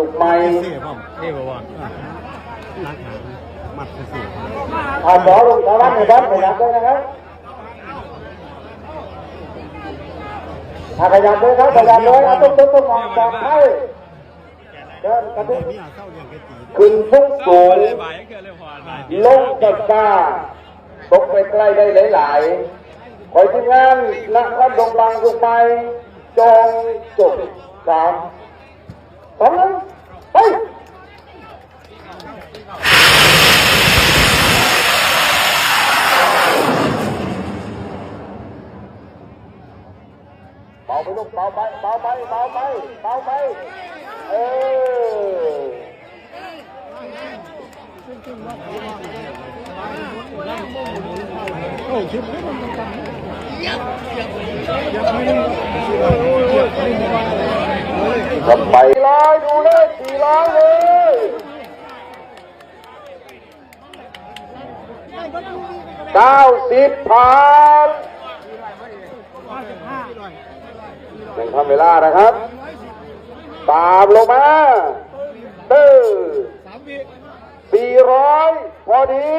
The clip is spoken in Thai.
ลูกไม้เสียผมนี่บ่ว่ารักหามัดเสียเอาหมอลงสารวัตรในบ้านขยับด้วยนะครับถ้าขยับด้วยครับขยับด้วยเอาตุ้มตุ้มตุ้มออกจากให้เดินกระดุกมีอาเข้าอย่างกะตีขึ้นพุ่งสูงใบเกิดเลยพอได้ลงจากกาตกไปใกล้ได้หลายๆคอยทีมงานนักวัดดงบางสุกไปจองจบสามสองหนึ่งไป เบาไปลูกเบาไปเบาไปเบาไปเบาไปเออโอ้ชิบกลับไปร้อยดูเลยสี่ร้อยเลยเก้าสิบผ่าน หนึ่งทำเวลานะครับตามลงมาตื้อสี่ร้อยพอดี